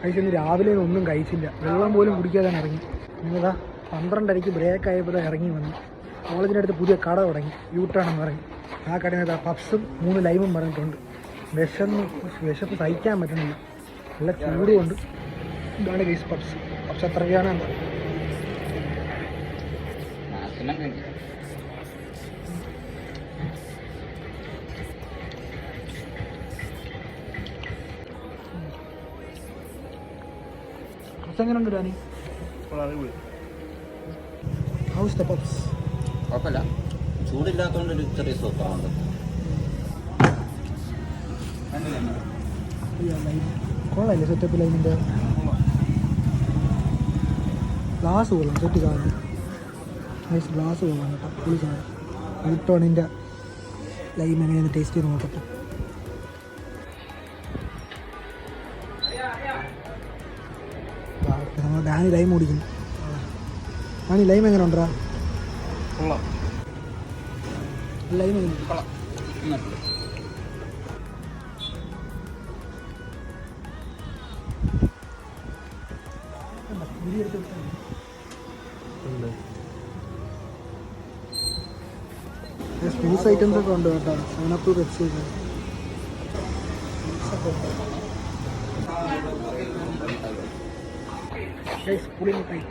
കഴിച്ചൊന്ന് രാവിലെ ഒന്നും കഴിച്ചില്ല. വെള്ളം പോലും കുടിക്കാതെ ഇറങ്ങി. ഇന്നതാ പന്ത്രണ്ടരയ്ക്ക് ബ്രേക്ക് ആയപ്പോൾ ഇറങ്ങി വന്നു. കോളേജിന്റെ അടുത്ത് പുതിയ കട തുടങ്ങി. യൂട്ടാണെന്ന് പറഞ്ഞു. ആ കടയിൽ പപ്സും മൂന്ന് ലൈമും പറഞ്ഞിട്ടുണ്ട്. വിശന്ന് വിശപ്പ് സഹിക്കാൻ പറ്റുന്നില്ല. നല്ല ചൂടുകൊണ്ട് ഇതാണ് ഗൈസ് പപ്സ് പപ്സ് എത്രയാണ് പപ്സ് എങ്ങനെയുണ്ട് ഡാനി ഹൗസ് ദ പപ്സ് കുഴപ്പമില്ല. ചൂടില്ലാത്തതുകൊണ്ട് ഒരു ചെറിയ സൂപ്പറുണ്ട് കൊള്ളായില്ലേ സെറ്റപ്പ് ലൈനിന്റെ ഗ്ലാസ് കൊള്ളാം സെറ്റ് കാണും. നൈസ് ഗ്ലാസ് കൊള്ളാം കേട്ടോ. പുളി സാധനം. യൂട്ടോണിന്റെ ലൈം എങ്ങനെയാണ് ടേസ്റ്റ് ചെയ്ത് നോക്കട്ടെ. നമ്മൾ ഡാനി ലൈം ഓടിക്കുന്നു ഡാനി ലൈം എങ്ങനെ ഉണ്ടാ. ലൈം സ്പൂസ് ഐറ്റംസ് ഒക്കെ ഉണ്ട് കേട്ടോ. സെവനപ്പ് പെപ്സി ഒക്കെ ഗൈസ് പുളി മുട്ടായി